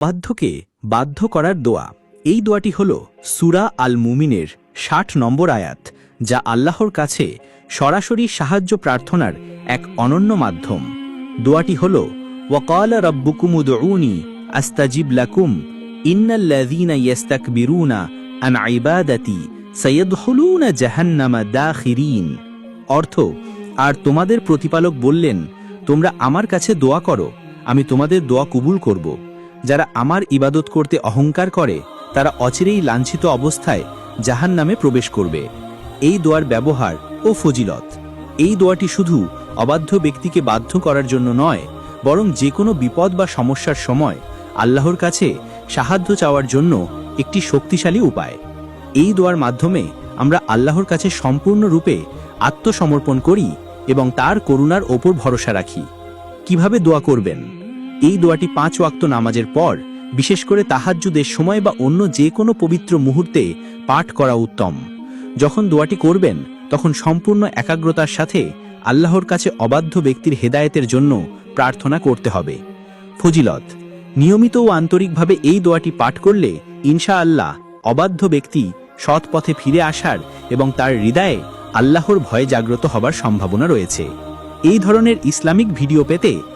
বাধ্যকে বাধ্য করার দোয়া। এই দোয়াটি হল সুরা আল মুমিনের ষাট নম্বর আয়াত, যা আল্লাহর কাছে সরাসরি সাহায্য প্রার্থনার এক অনন্য মাধ্যম। দোয়াটি হল, ওয়াকাল রব্বুকুমুদউনি আস্তাজিব লাকুম, ইন্নাল্লাযীনা ইয়াস্তাকবিরুনা আন ইবাদাতি সাইয়াদখুলুনা জাহান্নামা দাখিরিন। অর্থ, আর তোমাদের প্রতিপালক বললেন, তোমরা আমার কাছে দোয়া করো, আমি তোমাদের দোয়া কবুল করব। যারা আমার ইবাদত করতে অহংকার করে, তারা অচিরেই লাঞ্ছিত অবস্থায় জাহান নামে প্রবেশ করবে। এই দোয়ার ব্যবহার ও ফজিলত। এই দোয়াটি শুধু অবাধ্য ব্যক্তিকে বাধ্য করার জন্য নয়, বরং যে কোনো বিপদ বা সমস্যার সময় আল্লাহর কাছে সাহায্য চাওয়ার জন্য একটি শক্তিশালী উপায়। এই দোয়ার মাধ্যমে আমরা আল্লাহর কাছে সম্পূর্ণরূপে আত্মসমর্পণ করি এবং তার করুণার ওপর ভরসা রাখি। কীভাবে দোয়া করবেন? এই দোয়াটি পাঁচ ওয়াক্ত নামাজের পর, বিশেষ করে তাহাজ্জুদের সময় বা অন্য যে কোনো পবিত্র মুহূর্তে পাঠ করা উত্তম। যখন দোয়াটি করবেন, তখন সম্পূর্ণ একাগ্রতার সাথে আল্লাহর কাছে অবাধ্য ব্যক্তির হেদায়েতের জন্য প্রার্থনা করতে হবে। ফজিলত, নিয়মিত ও আন্তরিকভাবে এই দোয়াটি পাঠ করলে ইনশা আল্লাহ অবাধ্য ব্যক্তি সৎ পথে ফিরে আসার এবং তার হৃদয়ে আল্লাহর ভয়ে জাগ্রত হবার সম্ভাবনা রয়েছে। এই ধরনের ইসলামিক ভিডিও পেতে